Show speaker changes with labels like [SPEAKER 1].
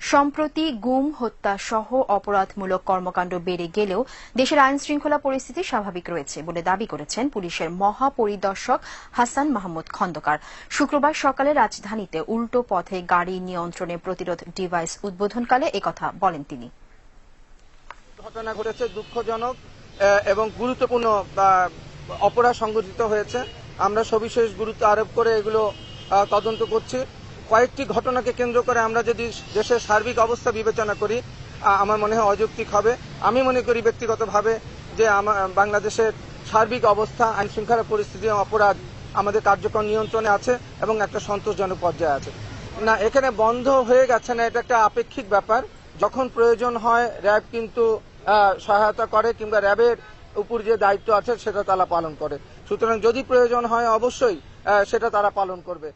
[SPEAKER 1] সম্প্রতি গুম, হত্যা সহ অপরাধমূলক কর্মকাণ্ড বেড়ে গেলেও দেশের আইন শৃঙ্খলা পরিস্থিতি স্বাভাবিক রয়েছে বলে দাবি করেছেন পুলিশের মহাপরিদর্শক হাসান মাহমুদ খন্দকার। শুক্রবার সকালে রাজধানীতে উল্টো পথে গাড়ি নিয়ন্ত্রণে প্রতিরোধ ডিভাইস উদ্বোধনকালে একথা বলেন তিনি।
[SPEAKER 2] ঘটনা ঘটেছে দুঃখজনক এবং গুরুত্বপূর্ণ অপরাধ সংঘটিত হয়েছে। আমরা সবিশেষ গুরুত্ব আরোপ করে এগুলো তদন্ত করছি। কয়েকটি ঘটনাকে কেন্দ্র করে আমরা যদি দেশের সার্বিক অবস্থা বিবেচনা করি আমার মনে হয় অযৌক্তিক হবে। আমি মনে করি ব্যক্তিগতভাবে যে বাংলাদেশের সার্বিক অবস্থা আইন শৃঙ্খলা পরিস্থিতি অপরাধ আমাদের কার্যক্রম নিয়ন্ত্রণে আছে এবং একটা সন্তোষজনক পর্যায়ে আছে। না, এখানে বন্ধ হয়ে গেছে না, এটা একটা আপেক্ষিক ব্যাপার। যখন প্রয়োজন হয়, র্যাব কিন্তু সহায়তা করে কিংবা র্যাবের উপর যে দায়িত্ব আছে, সেটা তারা পালন করে। সুতরাং যদি প্রয়োজন হয়, অবশ্যই সেটা তারা পালন করবে।